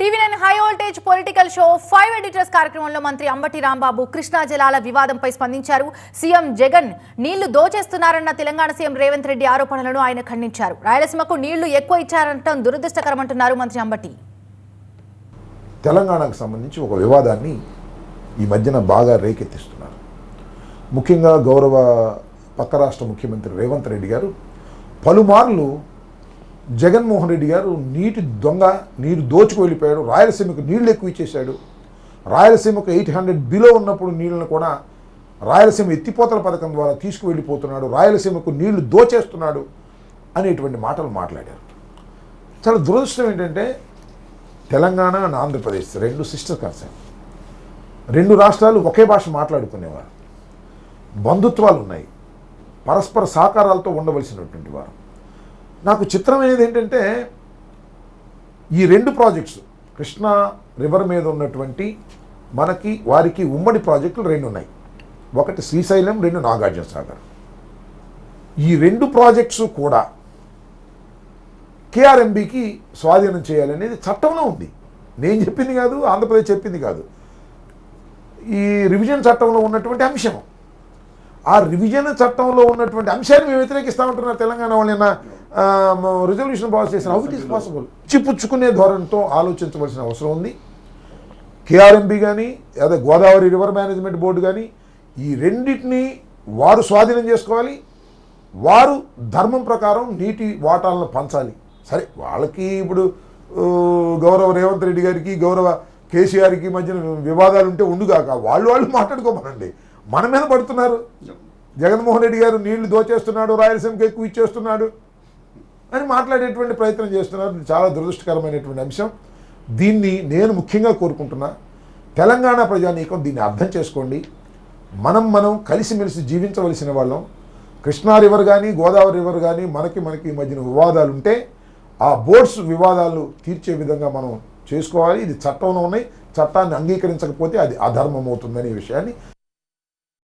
TV nine high voltage political show five editors కార్యక్రమంలో మంత్రి అంబటి రాంబాబు కృష్ణా జలాల వివాదంపై స్పందించారు. సీఎం జగన్ నీళ్ళు దోచేస్తున్నారన్న తెలంగాణ సీఎం రేవంత్ రెడ్డి ఆరోపణలను ఆయన ఖండించారు. రాయలసీమకు నీళ్ళు ఎక్కువ ఇచ్చారంటం దురదృష్టకరమంటున్నారు మంత్రి అంబటి. తెలంగాణకు సంబంధించి ఒక వివాదాన్ని ఈ మధ్యన బాగా రేకెత్తిస్తున్నారు. ముఖ్యంగా గౌరవ పక్క రాష్ట్ర ముఖ్యమంత్రి రేవంత్ రెడ్డి గారు పలుమార్లు జగన్మోహన్ రెడ్డి గారు నీటి దొంగ నీరు దోచుకు వెళ్ళిపోయాడు రాయలసీమకు నీళ్ళు ఎక్కువ ఇచ్చేశాడు. రాయలసీమకు ఎయిట్ హండ్రెడ్ బిలో ఉన్నప్పుడు నీళ్ళను కూడా రాయలసీమ ఎత్తిపోతల పథకం ద్వారా తీసుకువెళ్ళిపోతున్నాడు రాయలసీమకు నీళ్ళు దోచేస్తున్నాడు అనేటువంటి మాటలు మాట్లాడారు. చాలా దురదృష్టం ఏంటంటే తెలంగాణ అండ్ ఆంధ్రప్రదేశ్ రెండు సిస్టర్ కన్సర్న్. రెండు రాష్ట్రాలు ఒకే భాష మాట్లాడుకునేవారు. బంధుత్వాలు ఉన్నాయి. పరస్పర సహకారాలతో ఉండవలసినటువంటి వారు. నాకు చిత్రమైనది ఏంటంటే ఈ రెండు ప్రాజెక్ట్స్ కృష్ణా రివర్ మీద ఉన్నటువంటి మనకి వారికి ఉమ్మడి ప్రాజెక్టులు రెండు ఉన్నాయి. ఒకటి శ్రీశైలం రెండు నాగార్జున సాగర్. ఈ రెండు ప్రాజెక్ట్స్ కూడా కేఆర్ఎంబికి స్వాధీనం చేయాలనేది చట్టంలో ఉంది. నేను చెప్పింది కాదు ఆంధ్రప్రదేశ్ చెప్పింది కాదు. ఈ రివిజన్ చట్టంలో ఉన్నటువంటి అంశం ఆ రివిజన్ చట్టంలో ఉన్నటువంటి అంశాన్ని మేము వ్యతిరేకిస్తామంటున్నారు తెలంగాణ వాళ్ళైనా. రిజల్యూషన్ పాస్ చేసిన హౌ ఇట్ ఈస్ పాసిబుల్ చిపుచ్చుకునే ధోరణితో ఆలోచించవలసిన అవసరం ఉంది. కేఆర్ఎంబి కానీ అదే గోదావరి రివర్ మేనేజ్మెంట్ బోర్డు కానీ ఈ రెండింటిని వారు స్వాధీనం చేసుకోవాలి. వారు ధర్మం ప్రకారం నీటి వాటాలను పంచాలి. సరే వాళ్ళకి ఇప్పుడు గౌరవ రేవంత్ రెడ్డి గారికి గౌరవ కేసీఆర్కి మధ్యన వివాదాలు ఉంటే ఉండుగాక వాళ్ళు వాళ్ళు మాట్లాడుకోమనండి. మన మీద పడుతున్నారు. జగన్మోహన్ రెడ్డి గారు నీళ్ళు దోచేస్తున్నాడు రాయలసీమకి ఎక్కువ ఇచ్చేస్తున్నాడు. అని మాట్లాడేటువంటి ప్రయత్నం చేస్తున్నారు. చాలా దురదృష్టకరమైనటువంటి అంశం. దీన్ని నేను ముఖ్యంగా కోరుకుంటున్నా తెలంగాణ ప్రజానీకం దీన్ని అర్థం చేసుకోండి. మనం మనం కలిసిమెలిసి జీవించవలసిన వాళ్ళం. కృష్ణా రివర్ కానీ గోదావరి రివర్ కానీ మనకి మనకి ఈ మధ్యన వివాదాలు ఉంటే ఆ బోర్డ్స్ వివాదాలు తీర్చే విధంగా మనం చేసుకోవాలి. ఇది చట్టంలో ఉన్నాయి. చట్టాన్ని అంగీకరించకపోతే అది అధర్మం అవుతుందనే విషయాన్ని